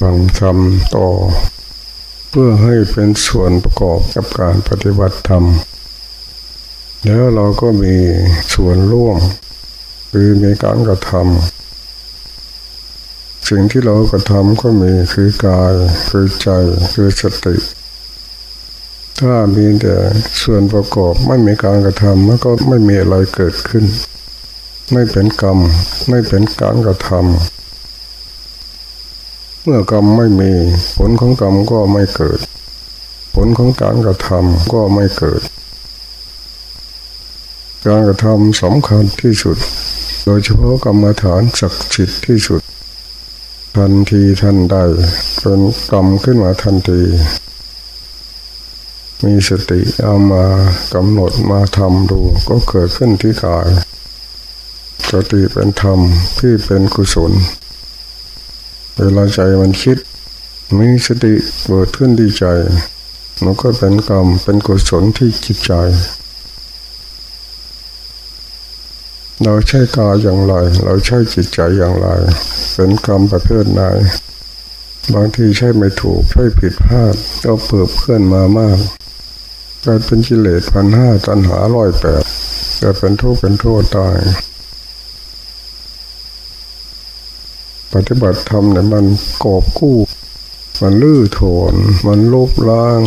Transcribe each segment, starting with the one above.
ฟังธรรมต่อ เพื่อให้เป็นส่วนประกอบกับการปฏิบัติธรรม แล้วเราก็มีส่วนร่วม คือมีการกระทำสิ่งที่เรากระทำก็มีคือกายคือใจคือสติ ถ้ามีแต่ส่วนประกอบไม่มีการกระทำมันก็ไม่มีอะไรเกิดขึ้น ไม่เป็นกรรม ไม่เป็นการกระทำ เมื่อกรรมไม่มี ผลของกรรมก็ไม่เกิด ผลของการกระทำก็ไม่เกิด การกระทำสำคัญที่สุด โดยเฉพาะกรรมฐานศักดิ์สิทธิ์ที่สุด ทันทีทันใดเป็นกรรมขึ้นมาทันที มีสติเอามากำหนดมาทำดูก็เกิดขึ้นที่กายสติเป็นธรรมที่เป็นกุศล เวลาใจมันคิดมีสติเกิดขึ้นที่ใจ มันก็เป็นกรรมเป็นกุศลที่จิตใจ เราใช้กายอย่างไร เราใช้จิตใจอย่างไร เป็นกรรมประเภทไหนบางทีใช้ไม่ถูกใช้ผิดพลาดก็เปิดเพื่อนมามากกลายเป็นกิเลสพันห้าตันหาร้อยแปดเกิดเป็นทุกข์เป็นโทษตาย ปฏิบัติธรรมเนี่ยมันกอบกู้ มันลื้อโถนมันลบล้าง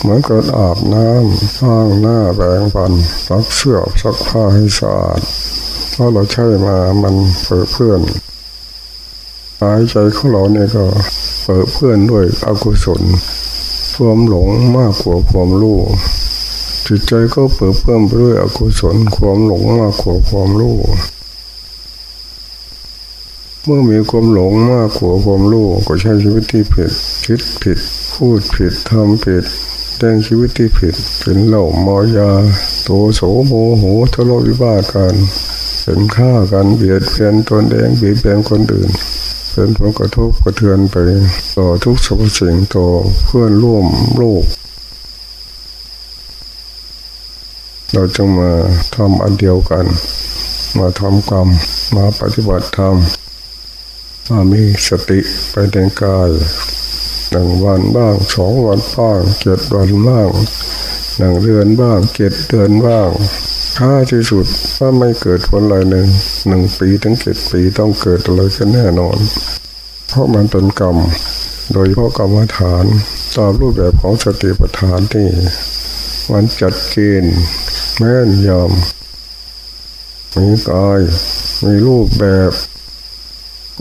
เหมือนกับอาบน้ำล้างหน้าแปรงฟันซักเสื้อซักผ้าให้สะอาดเพราะเราใช้มามันเปิดเพื่อนหายใจของเราเนี่ยก็เปิดเพื่อนด้วยอกุศลความหลงมากกว่าความรู้จิตใจก็เปิดเพิ่มไปด้วยอกุศลความหลงมากกว่าความรู้ เมื่อมีความหลงมากกว่าความรู้ก็ใช้ชีวิตที่ผิดคิดผิด พูดผิดทำผิดแต่งชีวิตที่ผิดเป็นเหล่ามอยา โตโสโมโหทะเลาะวิวาทกันเป็นฆ่ากันเบียดเบียนตนเองเบียดเบียนคนอื่นเป็นผลกระทบกระเทือนไป ต่อทุกสรรพสิ่งต่อเพื่อนร่วมโลก เราจึงมาทำอันเดียวกัน มาทำกรรมมาปฏิบัติธรรม มามีสติไปในกายหนึ่งวันบ้างสองวันบ้างเจ็ดวันบ้างหนึ่งเดือนบ้างเจ็ดเดือนบ้างค่าที่สุดถ้าไม่เกิดผลอะไรหนึ่งหนึ่งปีถึงเจ็ดปีต้องเกิดอะไรกันแน่นอน เพราะมันเป็นกรรม โดยเฉพาะกรรมฐานตามรูปแบบของสติปัฏฐานที่มันจัดเกณฑ์แม่นยำมีกาย มีรูปแบบ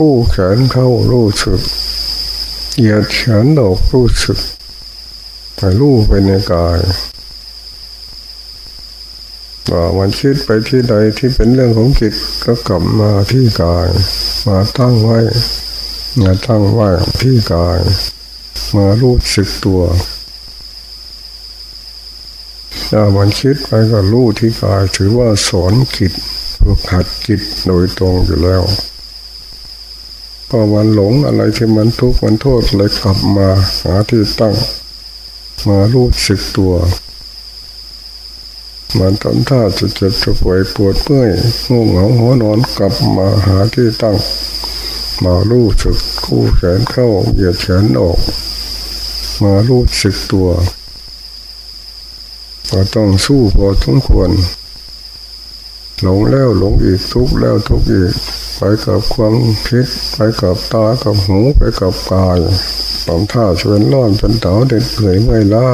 กู้แขนเข้ารู้สึกเหยียดแขนออกรู้สึกไปรู้ไปในกายว่ามันคิดไปที่ใดที่เป็นเรื่องของจิตก็กลับมาที่กาย มาตั้งไว้มาตั้งไว้ที่กาย มารู้สึกตัวถ้ามันคิดไปก็รู้ที่กาย ถือว่าสอนจิตฝึกหัดจิตโดยตรงอยู่แล้ว พอมันหลงอะไรที่มันทุกข์มันโทษเลยกลับมาหาที่ตั้งมารู้สึกตัวมันทำท่าจะเจ็บจะป่วยปวดเมื่อยง่วงเหงาหัวนอนกลับมาหาที่ตั้ง มารู้สึกคู่แขนเข้าเหยียดแขนออก มารู้สึกตัวก็ต้องสู้พอสมควร หลงแล้วหลงอีกทุกแล้วทุกอีกไปกับความคิดไปกับตากับหูไปกับกายทำท่าชวนร้อนเป็นเต๋าเด็ดเปื่อยไม่ล่า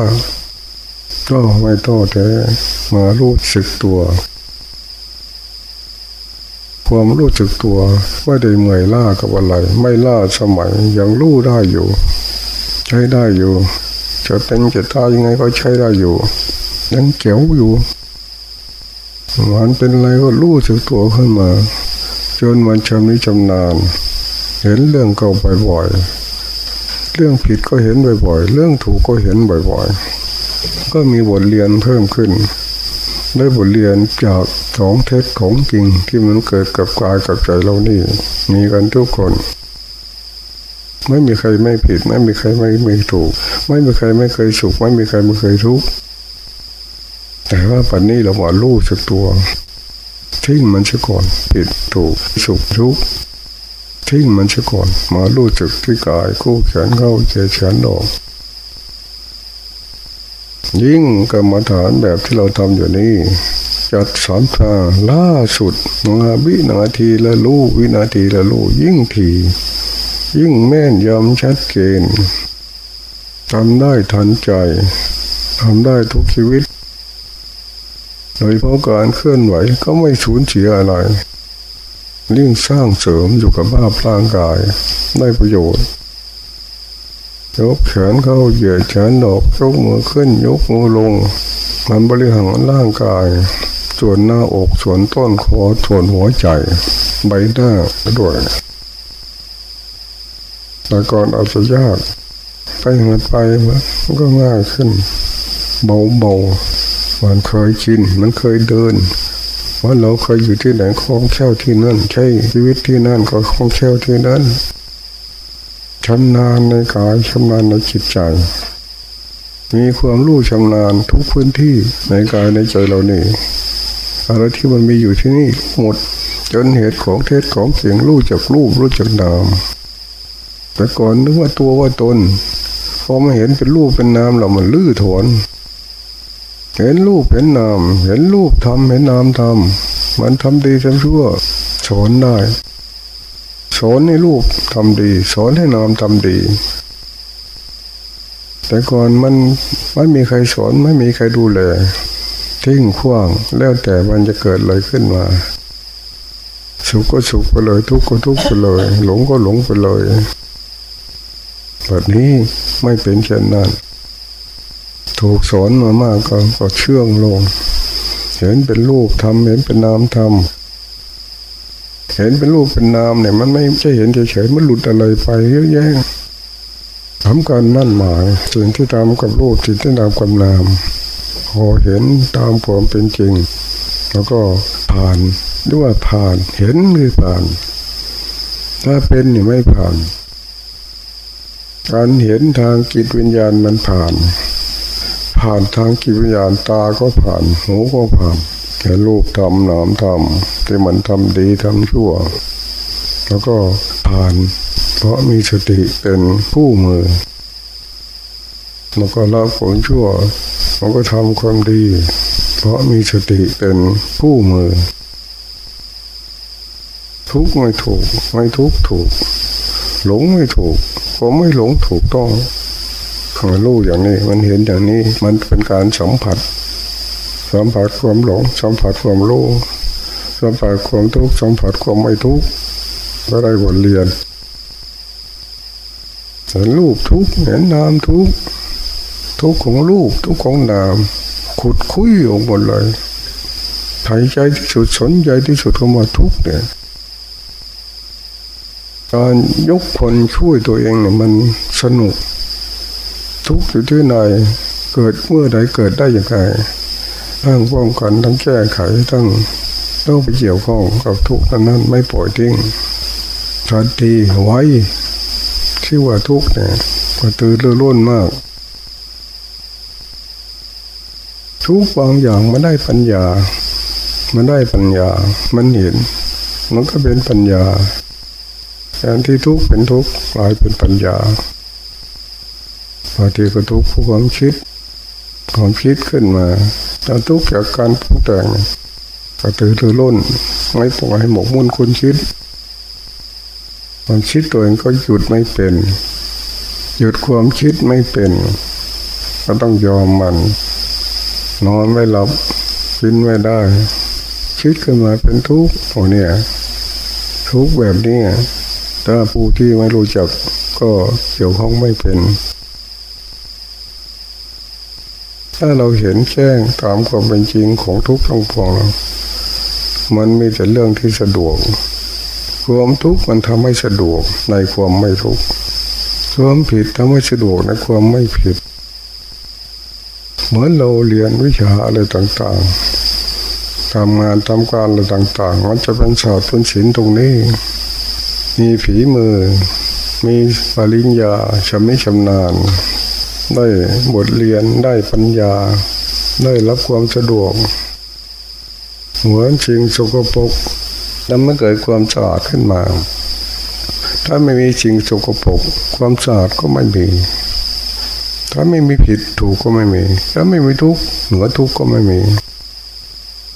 ก็ไม่โทษแท้มารู้สึกตัว ความรู้สึกตัวไม่ได้เมื่อยล่ากับอะไร ไม่ล่าสมัยยังรู้ได้อยู่ ใช้ได้อยู่ จะเป็นจะตายยังไงก็ใช้ได้อยู่ ยังเก๋วอยู่ มันเป็นอะไรก็รู้สึกตัวขึ้นมา จนมันชำนิชำนาญ เห็นเรื่องเก่าบ่อยๆ เรื่องผิดก็เห็นบ่อยๆ เรื่องถูกก็เห็นบ่อยๆ ก็มีบทเรียนเพิ่มขึ้น ได้บทเรียนจากของเท็จของจริงที่มันเกิดกับกายกับใจเรานี่ มีกันทุกคนไม่มีใครไม่ผิด ไม่มีใครไม่ไม่ถูก ไม่มีใครไม่เคยสุข ไม่มีใครไม่เคยทุกข์ แต่ว่าปัจนี้เราว่ารู้สึกตัวทิ้งมันซะก่อนผิดถูกสุขทุกข์ทิ้งมันเสียก่อนมารู้จึกที่กายคู่แขนเข้าเจแขนออกยิ่งกรรมฐานแบบที่เราทำอยู่นี้จัดสามทางล่าสุดมาวินาทีละลูกวินาทีละลูกยิ่งทียิ่งแม่นยำชัดเจนทำได้ทันใจทำได้ทุกชีวิต โดยเพราะการเคลื่อนไหวก็ไม่สูญเสียอะไรยิ่งสร้างเสริมอยู่กับภาพร่างกายได้ประโยชน์ยกแขนเข้าเหยียดแขนออกยกมือขึ้นยกมือลง มันบริหารร่างกาย ส่วนหน้าอกส่วนต้นคอส่วนหัวใจ ใบหน้าด้วยแต่ก่อนอาจจะยากไปหัดไปมันก็ง่ายขึ้น เบาๆ มันเคยชินมันเคยเดินว่าเราเคยอยู่ที่ไหนคล่องแคล่วที่นั่น ใช่ชีวิตที่นั่นก็คล่องแคล่วที่นั่นชำนาญในกายชำนาญในจิตใจ มีความรู้ชำนาญทุกพื้นที่ในกายในใจเรานี่อะไรที่มันมีอยู่ที่นี่หมดจนเหตุของเทศของเสียงรู้จักรูปรู้จักนามแต่ก่อนนึกว่าตัวว่าตนพอมาเห็นเป็นรูปเป็นนามเรามันลื้อถอน เห็นรูปเห็นนาม เห็นรูปทำเห็นนามทำมันทำดีทำชั่วสอนได้สอนให้ลูกทำดีสอนให้นามทำดี แต่ก่อนมันไม่มีใครสอนไม่มีใครดูแลทิ้งขว้างแล้วแต่มันจะเกิดอะไรขึ้นมา สุขก็สุขไปเลย ทุกข์ก็ทุกข์ไปเลย หลงก็หลงไปเลยแบบนี้ไม่เป็นเช่นนั้น ถูกสอนมามากก็ก็เชื่องลง เห็นเป็นรูปทำเห็นเป็นนามทำเห็นเป็นรูปเป็นนามเนี่ย มันไม่ใช่เห็นเฉยๆมันหลุดอะไรไปเยอะแยะทำการมั่นหมายสิ่งที่ทำกับรูปสิ่งที่ทำกับนามพอเห็นตามความเป็นจริง แล้วก็ผ่านด้วยผ่านเห็นหรือผ่าน ถ้าเป็นนี่ไม่ผ่าน การเห็นทางจิตวิญญาณมันผ่าน ผ่านทางจิตวิญญาณตาก็ผ่านหูก็ผ่านแค่รูปทำนามทำที่มันทำดีทำชั่ว แล้วก็ผ่าน เพราะมีสติเป็นผู้มือมันก็ละผลชั่ว มันก็ทำความดี เพราะมีสติเป็นผู้มือ ทุกไม่ถูก ไม่ทุกถูก หลงไม่ถูกผมไม่หลงถูกต้อง มันรู้อย่างนี้ มันเห็นอย่างนี้ มันเป็นการสัมผัส สัมผัสความหลง สัมผัสความรู้สัมผัสความทุกข์สัมผัสความไม่ทุกข์ก็ได้บทเรียนเห็นรูปทุกข์เห็นนามทุกข์ทุกข์ของรูปทุกข์ของนาม ขุดคุยออกหมดเลยหายใจที่สุดสนใจที่สุดก็มาทุกข์เนี่ยการยกคนช่วยตัวเองเนี่ยมันสนุก ทุกข์อยู่ที่ไหนเกิดเมื่อใดเกิดได้อย่างไรทั้งป้องกันทั้งแก้ไขทั้งต้องไปเกี่ยวข้องกับทุกข์นั้นไม่ปล่อยทิ้งทันทีไว้ที่ว่าทุกข์เนี่ยก็ตื่นเรื่นมาก ทุกบางอย่างมันได้ปัญญา มันได้ปัญญา มันเห็น มันก็เป็นปัญญาแทนที่ทุกข์เป็นทุกข์กลายเป็นปัญญา บางทีก็ทุกข์ความคิด ความคิดขึ้นมาแต่ทุกข์จากการปรุงแต่งก็ตื่นรือร้นไม่ปล่อยให้หมกมุ่นคุณคิด ความคิดตัวเองก็หยุดไม่เป็น หยุดความคิดไม่เป็น ก็ต้องยอมมัน นอนไม่หลับกินไม่ได้ คิดขึ้นมาเป็นทุกข์โอ้เนี่ยทุกข์แบบนี้ถ้าผู้ที่ไม่รู้จักก็เกี่ยวข้องไม่เป็น ถ้าเราเห็นแจ้งตามความเป็นจริงของทุกข์ทั้งปวงมันมีแต่เรื่องที่สะดวก ความทุกข์มันทำให้สะดวกในความไม่ทุกข์ ความผิดทำให้สะดวกในความไม่ผิด เหมือนเราเรียนวิชาอะไรต่างๆทำงานทำการอะไรต่าง ๆ มันจะเป็นศาสตร์เป็นศิลป์ตรงนี้ มีฝีมือ มีปริญญาชำนิชำนาญ ได้บทเรียนได้ปัญญา ได้รับความสะดวกเหมือนสิ่งสกปรกแล้วไม่เกิดความสะอาดขึ้นมา ถ้าไม่มีสิ่งสกปรกความสะอาดก็ไม่มี ถ้าไม่มีผิดถูกก็ไม่มี ถ้าไม่มีทุกข์เหนือทุกข์ก็ไม่มี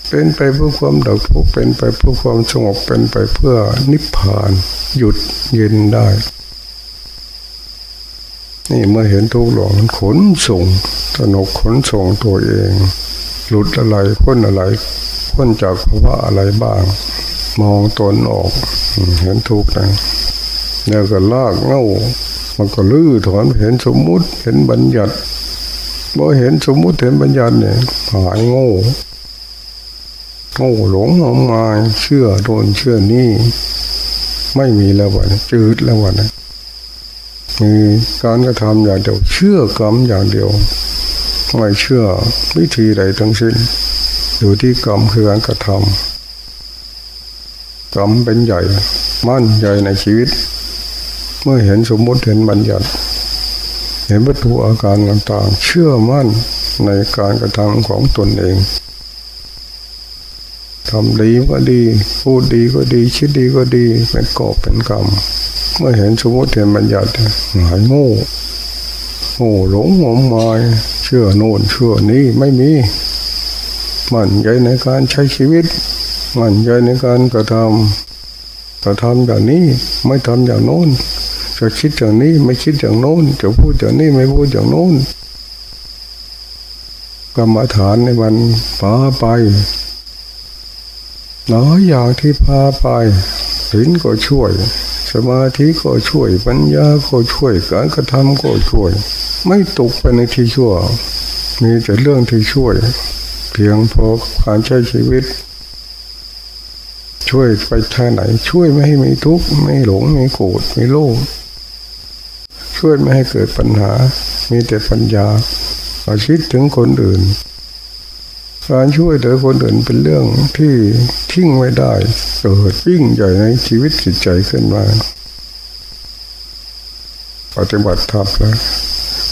เป็นไปเพื่อความดับทุกข์เป็นไปเพื่อความสงบเป็นไปเพื่อนิพพาน หยุดเย็นได้ นี่เมื่อเห็นทุกข์หลงมันขนส่งสนุกขนส่งตัวเอง หลุดอะไรพ้นอะไรพ้นจากภาวะอะไรบ้าง มองตนออกเห็นทุกข์นะแล้วก็ลากเง่ามันก็ลื้อถอนเห็นสมมุติเห็นบัญญัติพอเห็นสมมุติเห็นบัญญัติเนี่ยหายโง่โง่หลงงมงายเชื่อโดนเชื่อนี่ ไม่มีแล้ววะเนี่ยจืดแล้ววะนี่ย มีการกระทำอย่างเดียวเชื่อกรรมอย่างเดียวไม่เชื่อวิธีใดทั้งสิ้น อยู่ที่กรรมคือการกระทำกรรมเป็นใหญ่ มั่นใหญ่ในชีวิต เมื่อเห็นสมมติเห็นบัญญัติ เห็นวัตถุอาการต่างๆ เชื่อมั่นในการกระทำของตนเองทำดีก็ดี พูดดีก็ดี คิดดีก็ดี เป็นกอบเป็นกรรม เมื่อเห็นสมมติเห็นบัญญัติหายโง่โง่หลงงมงายเชื่อโน่นเชื่อนี้ไม่มี มันใจในการใช้ชีวิต มันใจในการกระทำกระทำอย่างนี้ไม่ทำอย่างโน้นจะคิดอย่างนี้ไม่คิดอย่างโน้นจะพูดอย่างนี้ไม่พูดอย่างโน้นกรรมฐานในมันพาไปหลายอย่างที่พาไปศีลก็ช่วย สมาธิก็ช่วย ปัญญาก็ช่วย การกระทำก็ช่วย ไม่ตกไปในที่ชั่ว มีแต่เรื่องที่ช่วย เพียงพอกับการใช้ชีวิต ช่วยไปทางไหน ช่วยไม่ให้มีทุกข์ไม่หลงไม่โกรธไม่โลภช่วยไม่ให้เกิดปัญหา มีแต่ปัญญาอาคิดถึงคนอื่น การช่วยเหลือคนอื่นเป็นเรื่องที่ทิ้งไม่ได้เกิดยิ่งใหญ่ในชีวิตจิตใจขึ้นมาปฏิบัติธรรมแล้ว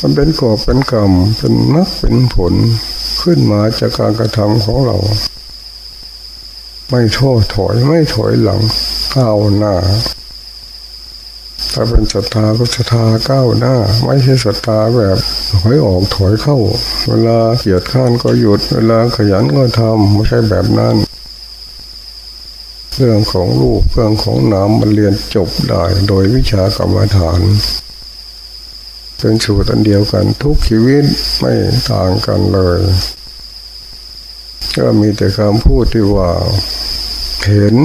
มันเป็นกอบเป็นกรรมเป็นมรรคเป็นผลขึ้นมาจากการกระทำของเรา ไม่ท้อถอยไม่ถอยหลังก้าวหน้า ถ้าเป็นศรัทธาก็ศรัทธาก้าวหน้า ไม่ใช่ศรัทธาแบบถอยออกถอยเข้า เวลาเกียดข้านก็หยุด เวลาขยันก็ทำไม่ใช่แบบนั้น เรื่องของลูกเรื่องของน้ำมันเรียนจบได้โดยวิชากรรมฐานเป็นสูตรอันเดียวกันทุกชีวิตไม่ต่างกันเลย ก็มีแต่คำพูดที่ว่า เห็น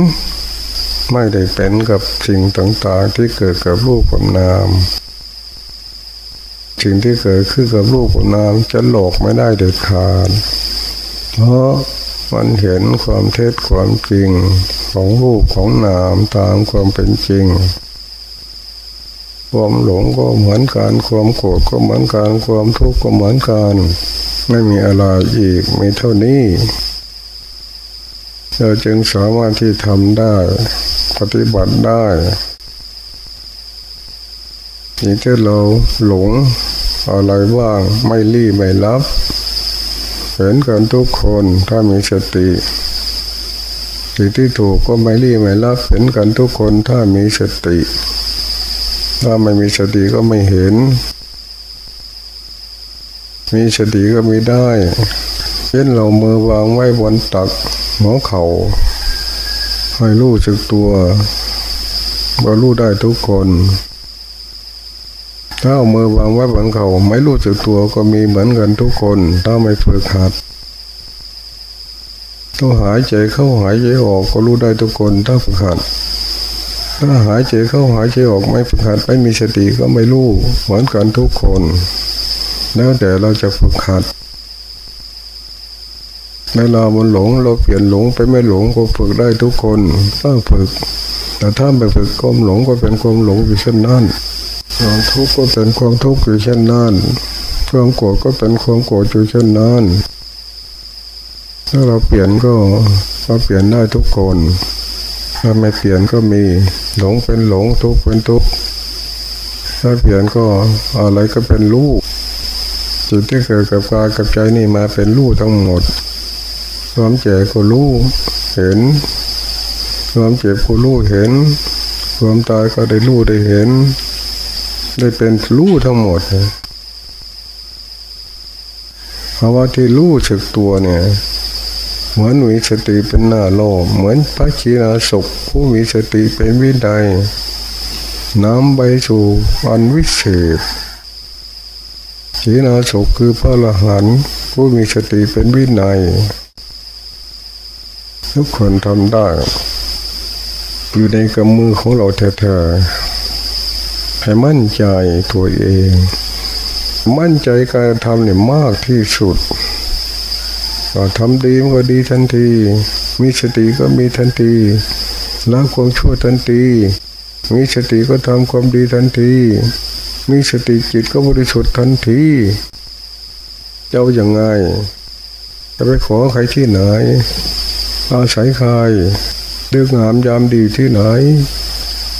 ไม่ได้เป็นกับสิ่งต่างๆที่เกิดกับรูปกับนาม สิ่งที่เกิดขึ้นกับรูปกับนามจะหลอกไม่ได้เด็ดขาดเพราะมันเห็นความเท็จความจริงของรูปของนามตามความเป็นจริง ความหลงก็เหมือนกันความโกรธก็เหมือนกันความทุกข์ก็เหมือนกันไม่มีอะไรอีกมีเท่านี้เราจึงสามารถที่ทำได้ ปฏิบัติได้ที่งที่เราหลงอะไรบ้างไม่รีบไม่รับ เห็นกันทุกคนถ้ามีสติสิ่งที่ถูกก็ไม่รีบไม่รับ เห็นกันทุกคนถ้ามีสติ ถ้าไม่มีสติก็ไม่เห็น มีสติก็มีได้ เช่นเรามือวางไว้บนตักหัวเขา่า ให้รู้สึกตัวก็รู้ได้ทุกคน ถ้าเอามือวางไว้บนเขา่าไม่รู้สึกตัวก็มีเหมือนกันทุกคน ถ้าไม่ฝึกหัดต้องหายใจเข้าหายใจออกก็รู้ได้ทุกคนถ้าฝึกหัดถ้าหายใจเข้าหายใจออกไม่ฝึกหัดไม่มีสติก็ไม่รู้เหมือนกันทุกคน แล้วแต่เราจะฝึกหัด เวลามันหลงเราเปลี่ยนหลงไปไม่หลงก็ฝึกได้ทุกคนถ้าฝึก แต่ถ้าไม่ฝึกความหลงก็เป็นความหลงอยู่เช่นนั้นความทุกข์ก็เป็นความทุกข์อยู่เช่นนั้นความโกรธก็เป็นความโกรธอยู่เช่นนั้นถ้าเราเปลี่ยนก็เราเปลี่ยนได้ทุกคน ถ้าไม่เปลี่ยนก็มีหลงเป็นหลงทุกข์เป็นทุกข์ถ้าเปลี่ยนก็อะไรก็เป็นรูปจุดที่เกิดกับกายกับใจนี่มาเป็นรูปทั้งหมด ความเจ็บก็รู้เห็น ความเจ็บก็รู้เห็น ความตายก็ได้รู้ได้เห็น ได้เป็นรู้ทั้งหมดเพราะว่าที่รู้สึกตัวเนี่ย เหมือนมีสติเป็นหน้าโลกเหมือนพระชีนาศกผู้มีสติเป็นวินัยน้ำใบสู่อันวิเศษชีนาศกคือพระอรหันผู้มีสติเป็นวินัย ทุกคนทำได้ อยู่ในกำมือของเราแท้ๆให้มั่นใจตัวเอง มั่นใจการทำเนี่ยมากที่สุดก็ทำดีมันก็ดีทันที มีสติก็มีทันทีละความชั่วทันที มีสติก็ทำความดีทันที มีสติจิตก็บริสุทธิ์ทันที เจ้าอย่างไงจะไปขอใครที่ไหน อาศัยใครเลือกงามยามดีที่ไหน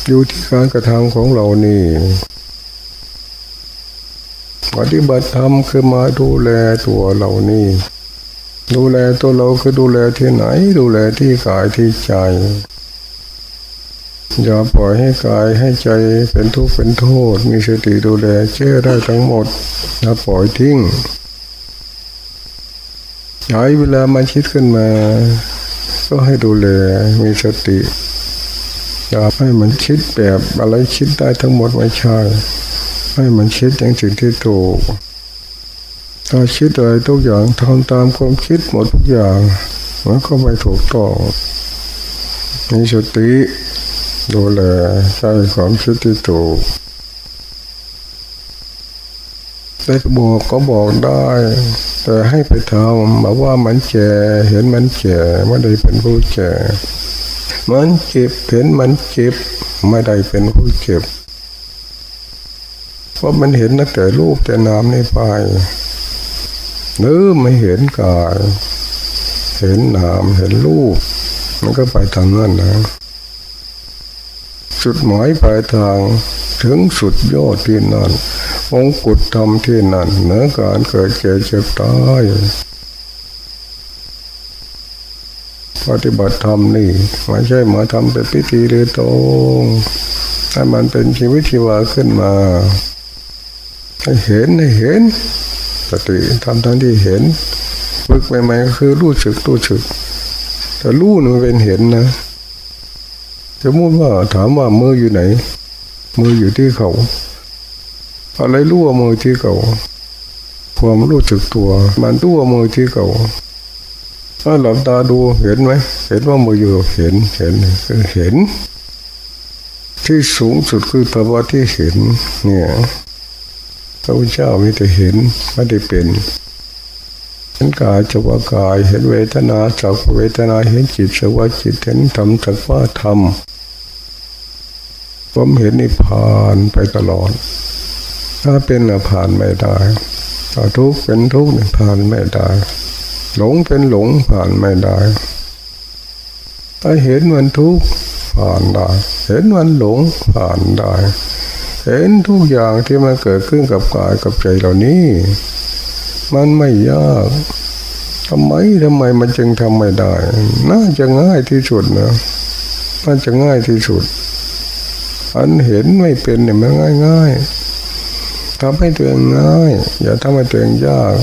อยู่ที่การกระทำของเรานี่ปฏิบัติธรรมคือมาดูแลตัวเรานี่ ดูแลตัวเราคือดูแลที่ไหน ดูแลที่กายที่ใจ อย่าปล่อยให้กายให้ใจเป็นทุกข์เป็นโทษ มีสติดูแลเชื่อได้ทั้งหมดอย่าปล่อยทิ้งใช้เวลามันคิดขึ้นมา ก็ให้ดูแลมีสติอย่าให้มันคิดแบบอะไรคิดได้ทั้งหมดไม่ใช่ให้มันคิดอย่างสิ่งที่ถูกถ้าคิดอะไรทุกอย่างทำตามความคิดหมดทุกอย่างมันก็ไม่ถูกต้องมีสติดูแลใช้ความคิดที่ถูกได้บอกก็บอกได้ แต่ให้ไปทำมาว่ามันแก่เห็นมันแก่ไม่ได้เป็นผู้แก่มันเจ็บเห็นมันเจ็บไม่ได้เป็นผู้เจ็บเพราะมันเห็นตั้งแต่รูปแต่นามในไปหรือไม่เห็นกายเห็นนามเห็นรูป มันก็ไปทางนั้นนะสุดหมายปลายทางถึงสุดยอดที่นั่น งกุฎธรรมที่นั่นเหนือการเกิดเจ็บเจ็บตายปฏิบัติธรรมนี่ไม่ใช่มาทำเป็นพิธีเลยตรงให้มันเป็นชีวิตชีวาขึ้นมาให้เห็นให้เห็นสติทำทั้งที่เห็นฝึกใหม่ๆก็คือรู้สึกรู้สึกแต่รู้มันเป็นเห็นนะสมมติว่าถามว่ามืออยู่ไหน มืออยู่ที่เขา อะไรรู้ว่ามือที่เขาความรู้สึกตัว มันรู้ว่ามือที่เขาถ้าหลับตาดูเห็นไหมเห็นว่ามืออยู่เห็นเห็นคือเห็น ที่สูงสุดคือภาวะที่เห็น เนี่ยพระพุทธเจ้ามีแต่เห็นไม่ได้เป็นเห็นกายจักว่ากาย เห็นเวทนาจักเวทนาเห็นจิตจักว่าจิตเห็นธรรมจักว่าธรรมผมเห็นนิพพานไปตลอด ถ้าเป็นผ่านไม่ได้ถ้าทุกข์เป็นทุกข์ผ่านไม่ได้ หลงเป็นหลงผ่านไม่ได้ ถ้าเห็นมันทุกข์ผ่านได้ เห็นมันหลงผ่านได้ เห็นทุกอย่างที่มันเกิดขึ้นกับกายกับใจเหล่านี้ มันไม่ยากทำไมทำไมมันจึงทำไม่ได้ น่าจะง่ายที่สุดนะน่าจะง่ายที่สุด อันเห็นไม่เป็นเนี่ยมันง่ายง่าย ทำให้ตัวเองง่าย อย่าทำให้ตัวเองยาก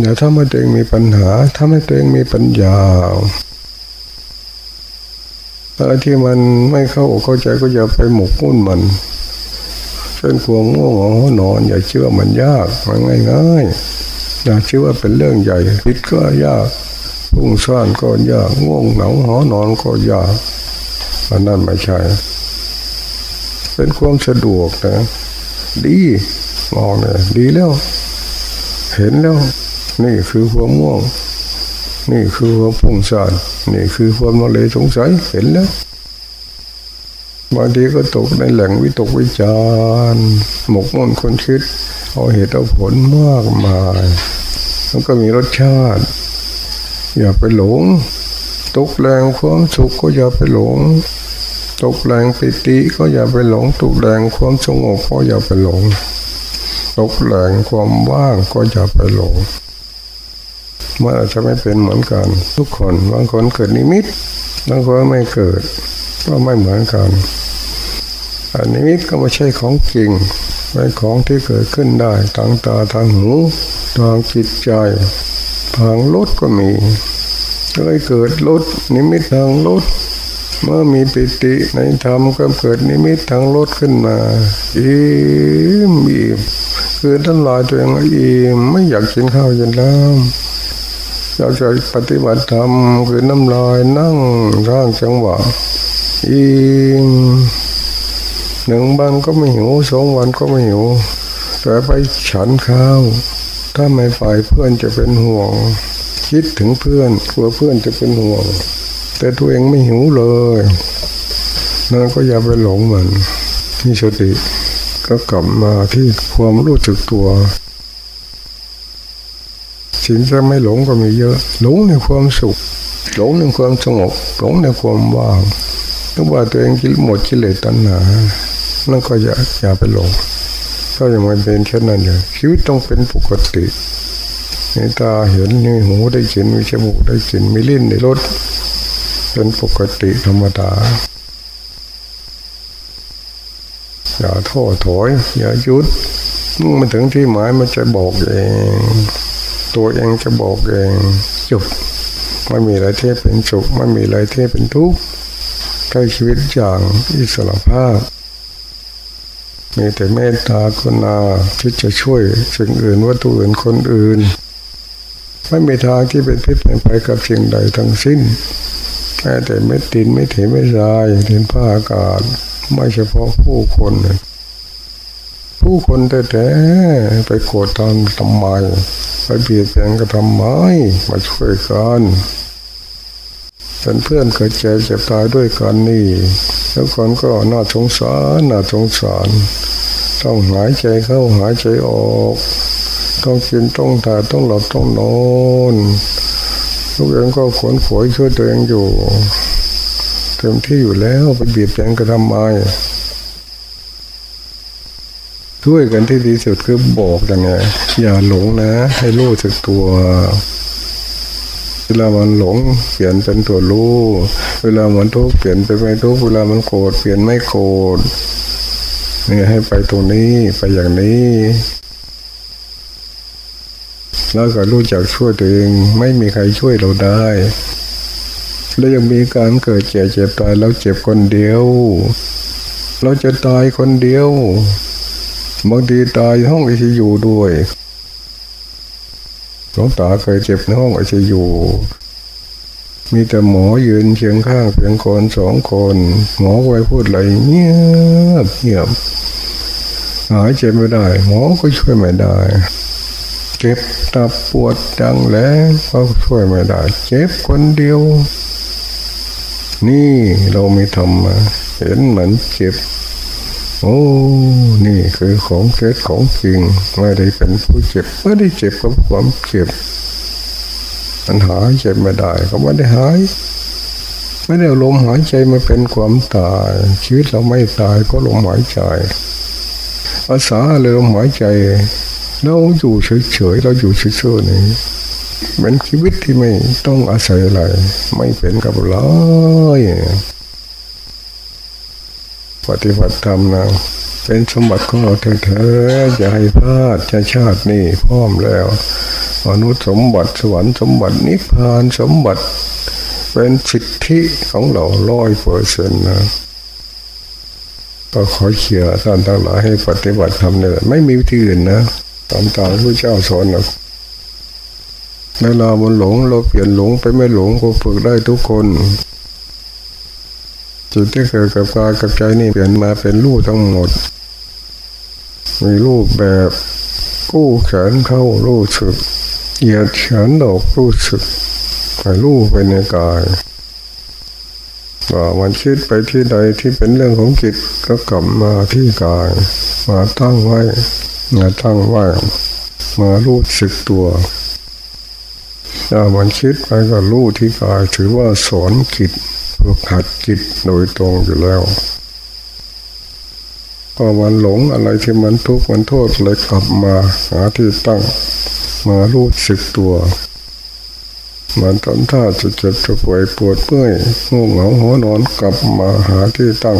อย่าทำให้ตัวเองมีปัญหาทำให้ตัวเองมีปัญญาอะไรที่มันไม่เข้าอกเข้าใจก็อย่าไปหมกมุ่นมันเช่นความง่วงเหานอน อย่าเชื่อมันยากมันง่ายง่ายๆอย่าเชื่อว่าเป็นเรื่องใหญ่คิดก็ยากพุ่งซ่านก็ยากง่วงเหงาหอนอนก็ยากอันนั้นไม่ใช่ เป็นความสะดวกนะ ดีมองเนี่ยดีแล้ว เห็นแล้ว นี่คือความง่วง นี่คือความพุ่งซ่านนี่คือความละเลยสงสัยเห็นแล้วบางทีก็ตกในแหล่งวิตกวิจารหมกมุ่นคนคิด เอาเหตุเอาผลมากมายมันก็มีรสชาติ อย่าไปหลง ตกแรงความสุขก็อย่าไปหลง ตกแรงปิติก็อย่าไปหลง ตกแรงความสงบก็อย่าไปหลง ตกแรงความว่างก็อย่าไปหลงมันอาจจะไม่เป็นเหมือนกัน ทุกคนบางคนเกิดนิมิตบางคนไม่เกิด ก็ไม่เหมือนกันอันนี้มิตก็ไม่ใช่ของจริงเป็นของที่เกิดขึ้นได้ทางตาทางหูทางจิตใจ ทางรสก็มีเคยเกิดรสนิมิตทางรส เมื่อมีปิติในธรรมก็เกิดนิมิตทางรสขึ้นมาอิ่มอิ่มคือท่านลายตัวเองอิ่มไม่อยากกินข้าวเย็นแล้วอยากจะปฏิบัติธรรมคือน้ำลายนั่งร่างจังหวะอิ่มหนึ่งวันก็ไม่หิวสองวันก็ไม่หิว แต่ไปฉันข้าว ถ้าไม่ไปเพื่อนจะเป็นห่วง คิดถึงเพื่อนกลัวเพื่อนจะเป็นห่วง แต่ตัวเองไม่หิวเลยนั่นก็อย่าไปหลงมันมีสติก็กลับมาที่ความรู้สึกตัวสิ่งที่ไม่หลงก็มีเยอะ หลงในความสุข หลงในความสงบหลงในความว่างนึกว่าตัวเองกิหมดกิเลสตัณหานั่นก็อย่าอย่าไปหลงก็อย่างมันเป็นเช่นนั้นเลยชีวิตต้องเป็นปกติมีตาเห็นมีหูได้กินมีจมูกได้กินมีลิ้นได้รส เป็นปกติธรรมดา อย่าท้อถอย อย่าหยุดมื่อมันถึงที่หมายมันจะบอกเอง ตัวเองจะบอกเองจบไม่มีอะไรที่เป็นสุขไม่มีอะไรที่เป็นทุกข์ใช้ชีวิตอย่างอิสระภาพ มีแต่เมตตากรุณาที่จะช่วยสิ่งอื่นวัตถุอื่นคนอื่น ไม่มีทางที่เป็นพิษเป็นภัยกับสิ่งใดทั้งสิ้น แม้แต่เม็ดดินไม่เถไม่ทรายดินผ้าอากาศ ไม่เฉพาะผู้คนผู้คนแท้ๆไปโกรธทำทำไมไปเบียดเบียนก็ทำไมมาช่วยกันเป็นเพื่อนเกิดเจ็บเจ็บตายด้วยกันนี่แล้วคนก็น่าสงสารน่าสงสารต้องหายใจเข้าหายใจออก ต้องกินต้องถ่ายต้องหลับต้องนอน ลูกเองก็ขวนขวยช่วยตัวเองอยู่ เต็มที่อยู่แล้วไปเบียดเบียนก็ทำไมช่วยกันที่ดีสุดคือบอกยังไงอย่าหลงนะ ให้รู้สึกตัวเวลามันหลงเปลี่ยนเป็นตัวรู้เวลามันทุกข์เปลี่ยนเป็นไม่ทุกข์เวลามันโกรธเปลี่ยนไม่โกรธนี่ให้ไปตรงนี้ไปอย่างนี้ แล้วก็รู้จักช่วยตัวเอง ไม่มีใครช่วยเราได้ แล้วยังมีการเกิดเจ็บเจ็บตายแล้วเจ็บคนเดียว เราจะตายคนเดียวบางทีตายห้องไอซียูด้วยหลวงตาเคยเจ็บในห้องไอซียูมีแต่หมอยืนเคียงข้างเพียงคนสองคน หมอไว้พูดอะไรเงียบเงียบหายใจไม่ได้ หมอก็ช่วยไม่ได้ เจ็บ ตับปวดจังแล้วก็ช่วยไม่ได้ เจ็บคนเดียว นี่เราไม่ทำมาเห็นเหมือนเจ็บ โอ้ นี่คือของเจ็บของจริงไม่ได้เป็นผู้เจ็บไม่ได้เจ็บกับความเจ็บมันหายเจ็บไม่ได้ก็ไม่ได้หายไม่ได้ลมหายใจมาเป็นความตายชีวิตเราไม่ตายก็ลมหายใจ อาสาเริ่มหายใจ เราอยู่เฉยๆเราอยู่เฉยๆนี่เป็นชีวิตที่ไม่ต้องอาศัยอะไร ไม่เป็นกับเลยปฏิบัติธรรมนะเป็นสมบัติของเราเถอะๆอย่าให้พลาดชาชาตินี่พร้อมแล้วมนุษย์สมบัติสวรรค์สมบัตินิพพานสมบัติ เป็นสิทธิของเราร้อยเปอร์เซ็นต์นะก็ขอเขียท่านทั้งหลายให้ปฏิบัติธรรมเนี่ยไม่มีวิธีอื่นนะ ตามตามพระเจ้าสอนนะเวลามันหลงเราเปลี่ยนหลงไปไม่หลงก็ฝึกได้ทุกคนจิตที่เกิดกับกายกับใจนี่เปลี่ยนมาเป็นรูปทั้งหมด มีรูปแบบกู้แขนเข้ารู้สึกเหยียดแขนออกรู้สึกไปรู้ไปในกายว่ามันคิดไปที่ใดที่เป็นเรื่องของจิตก็กลับมาที่กาย มาตั้งไว้ มาตั้งไว้มารู้สึกตัวถ้ามันคิดไปก็รู้ที่กายถือว่าสอนจิตฝึกหัดจิตโดยตรงอยู่แล้วพอมันหลงอะไรที่มันทุกข์มันโทษเลยกลับมาหาที่ตั้งมารู้สึกตัวมันทำท่าจะเจ็บจะป่วยปวดเมื่อยง่วงเหงาหัวนอนกลับมาหาที่ตั้ง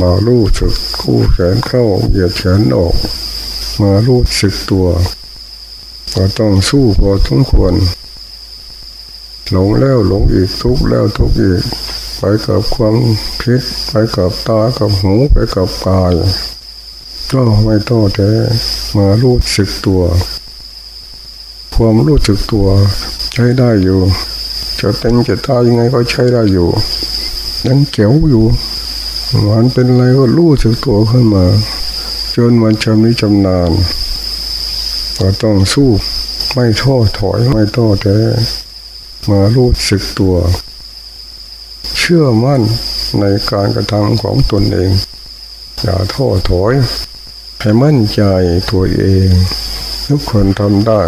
มารู้สึกคู่แขนเข้าเหยียดแขนออก มารู้สึกตัวเราต้องสู้พอสมควร หลงแล้วหลงอีกทุกแล้วทุกอีก ไปกับความคิด ไปกับตากับหูไปกับกาย ก็ไม่ท้อแท้มารู้สึกตัว ความรู้สึกตัวใช้ได้อยู่จะเป็นจะตายยังไงก็ใช้ได้อยู่ ยังเก๋วอยู่มันเป็นอะไรก็รู้สึกตัวขึ้นมา จนมันชำนิชำนาญเราต้องสู้ไม่ท้อถอยไม่ท้อแท้มารู้สึกตัว เชื่อมั่นในการกระทำของตนเอง อย่าท้อถอย ให้มั่นใจตัวเอง ทุกคนทำได้